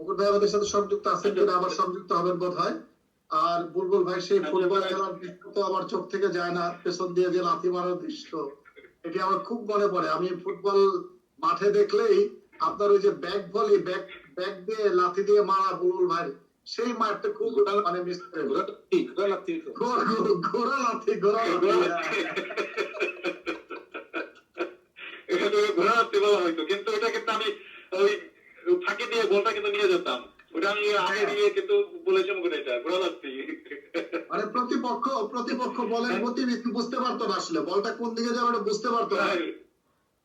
মুকুট ভাই আমাদের সাথে সংযুক্ত আছেন কিনা আবার সংযুক্ত হবেন বোধ হয় আর বুলবুল ভাই সেই ফুটবল খেলার দৃশ্য তো আমার চোখ থেকে যায় না পেছন দিয়ে যে লাথি মারার দৃশ্য। এটি আমার খুব মনে পড়ে। আমি ফুটবল মাঠে দেখলেই আপনার ওই যে ব্যাক ভলি ব্যাক ব্যাক দিয়ে লাথি দিয়ে মারা বুলবুল ভাই সেই মাঠটা খুব মানে মিস করে। ঘোড়া লাত্তি, ঘোড়া লাথি। ঘোড়া লাথি এখানে ঘোড়া হাঁটতে বলা হয়তো কিন্তু ওটা কিন্তু আমি ওই ফাঁকি দিয়ে বলটা কিন্তু নিয়ে যেতাম ওটা আমি আগে দিয়ে কিন্তু ওটা এটা ঘোড়া হাঁটতে মানে প্রতিপক্ষ প্রতিপক্ষ বলের গতি বুঝতে পারতো না আসলে। বলটা কোন দিকে যাবে ওটা বুঝতে পারতো না।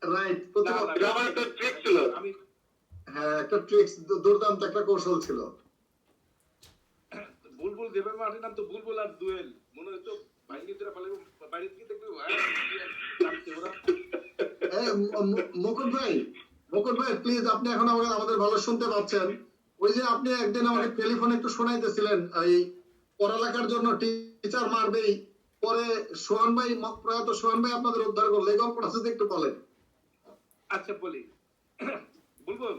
রাইট। প্রতিপক্ষ এটা আমার একটা ট্রিক ছিল। হ্যাঁ একটা ট্রিক্স দুর্দান্ত একটা কৌশল ছিল। বুলবুল যেভাবে মাঠে নামতো বুলবুল আর দুয়েল। মনে হতো মুকুট ভাই মুকুট ভাই প্লিজ আপনি এখন আমাদের ভালো শুনতে পাচ্ছেন। ওই যে আপনি একদিন আমাকে টেলিফোনে একটু শোনাইতেছিলেন এই পড়ালেখার জন্য টিচার মারবেই পরে সোহান ভাই প্রয়াত সোহান ভাই আপনাদের উদ্ধার করল এই গল্পটা যদি একটু বলেন। আচ্ছা বলি। বুলবুল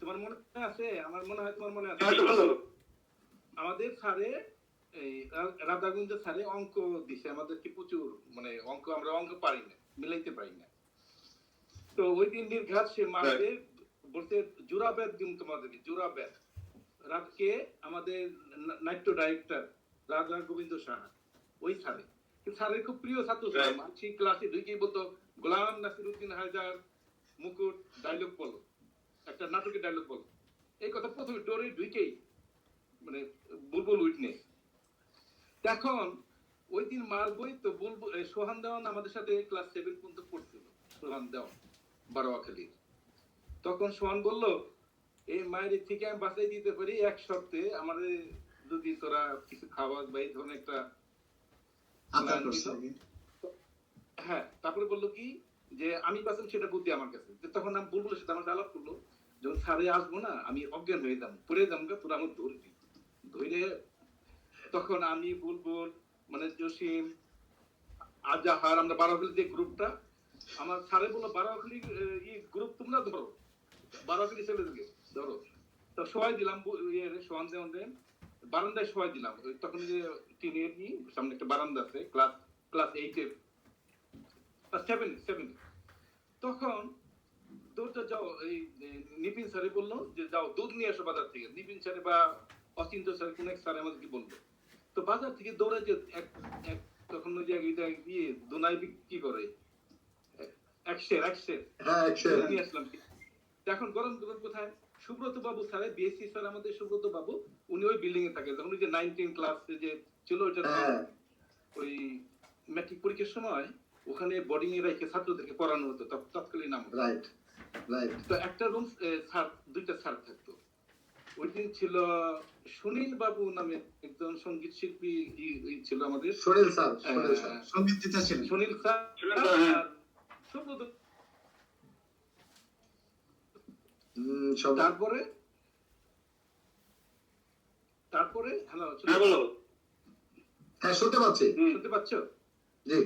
তোমার মনে আছে? আমার মনে হয় তোমার মনে আছে। হ্যাঁ, আমাদের স্যারে এই রাধাগুঞ্জ স্যারে অঙ্ক দিছে। আমাদেরকে প্রচুর মানে অঙ্ক আমরা অঙ্ক পারি না মিলাইতে পারি না। তো ওই দিন নির্ঘাত সে মারবে বলতে জোড়া ব্যাগ দিন তোমাদেরকে ব্যাগ। রাতকে আমাদের নাট্য ডাইরেক্টর রাধা গোবিন্দ সাহা ওই স্যারে কিন্তু স্যারের খুব প্রিয় ছাত্র ক্লাসে ঢুকেই বলতো গোলাম নাসিরুদ্দিন হায়দার মুকুট ডায়লগ বলো। একটা নাটকের ডায়লগ বলো। এই কথা প্রথমে ডোরে ঢুকেই মানে বুলবুল উইটনেস এখন ওই দিন মারবই তো বুলবুল সোহান দেওয়ান আমাদের সাথে ক্লাস সেভেন পর্যন্ত পড়ছিল সোহান দেওয়ান বারোয়াখালী তখন সোহান বলল এই মায়ের থেকে আমি বাঁচাই দিতে পারি এক সপ্তাহে আমাদের যদি তোরা কিছু খাওয়া বা এই ধরনের একটা। হ্যাঁ তারপরে বলল কি যে আমি সেটা বুদ্ধি আমার কাছে। তখন আমি বুলবুলের সাথে আমার আলাপ করল যখন সারে আসব না আমি অজ্ঞান হয়ে যাব পড়ে গা, তোরা আমার ধরবি। ধরে তখন আমি বুলবুল মানে জসিম আজাহার আমরা বারাখালী যে গ্রুপটা আমার স্যারে বলল বারাখালী ই গ্রুপ তোমরা ধরো। বারাখালী ছেলেদেরকে ধরো। তো সবাই দিলাম ইয়ে দেওয়ান দেন বারান্দায় সবাই দিলাম। তখন যে টিনের ই, সামনে একটা বারান্দা আছে ক্লাস ক্লাস এইটের সেভেন সেভেন তখন দৌড়টা যাও এই নিপিন স্যারে বলল যে যাও দুধ নিয়ে আসো বাজার থেকে। নিপিন স্যারে বা অচিন্ত স্যার কোন এক স্যার আমাদেরকে বলল। তো বাজার থেকে দৌড়ে যে এক এক তখন ওই যে এটা ইয়ে দোনাই বিক্রি করে। এক শের এক শের হ্যাঁ একশো দুধ নিয়ে আসলাম। এখন গরম দুধ কোথায়? সুব্রত বাবু স্যার বিএসসি স্যার আমাদের সুব্রত বাবু উনি ওই বিল্ডিং এ থাকে তখন ওই যে নাইনটিন ক্লাস যে ছিল ওইটা হ্যাঁ। ওই ম্যাট্রিক পরীক্ষার সময় ওখানে বোর্ডিং এ রেখে ছাত্রদেরকে পড়ানো হতো তৎ- তৎকালীন আমলে। রাইট রাইট তো একটা রুম স্যার দুইটা স্যার থাকতো। ওই দিন ছিল সুনীল বাবু নামে একজন সংগীত শিল্পী ই- ই ছিল আমাদের। সরিল স্যার ছিলেন সুনীল স্যার। সুনীল স্যার, হ্যাঁ। সুব্রত তারপরে? তারপরে? হ্যালো হ্যাঁ বলো। হ্যাঁ শুনতে পাচ্ছি। শুনতে পাচ্ছ? জি।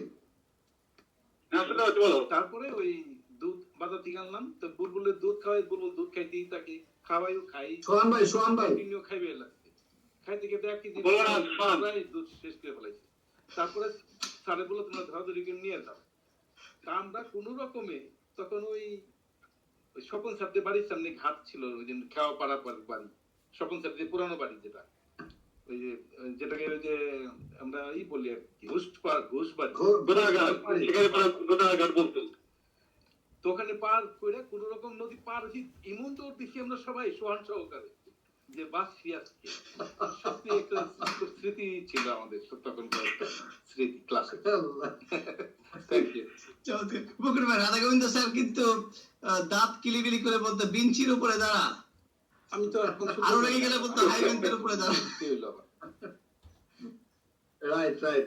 হ্যাঁ শুনতে পাচ্ছি বলো। তারপরে ওই দুধ বাজার থেকে আনলাম। তো বুলবুলের দুধ খাওয়াই বুলবুল দুধ খাইতেই তাকে খাওয়াইও খাই। সোহান ভাই সোহান ভাই। কন্টিনিউ খাইবে লাগছে খাইতে খেতে এক কেজি দুধ শেষ করে ফেলাইছে। তারপরে স্যারে বলল তোমরা ধরাধরি করে নিয়ে যাও। তা আমরা কোনো রকমে তখন ওই স্বপন স্যারদের বাড়ির সামনে ঘাট ছিল ওই যে খেওয়া পাড়া পাড়- বাড়ি স্বপন যে পুরানো বাড়ি যেটা। ওই যে যেটাকে ওই যে আমরা ই বলি আর কি ঘুষ ঘুষ বাড়ি। তো ওখানে পার করে কোন রকম নদী পার হয়েছি এমন তো দিছি আমরা সবাই সোহান সহকারে যে বাঁচছি আজকে সত্যি একটা স্মৃতি ছিল আমাদের তখনকার স্মৃতি ক্লাসে। Thank you Radha Gobinda sir কিন্তু দাঁত কিলিবিলি করে বলতো বিঞ্চির উপরে দাঁড়া। আমি তো এখন আরও রেগে গেলে বলতো হাই বেঞ্চের উপরে দাঁড়া। Right right.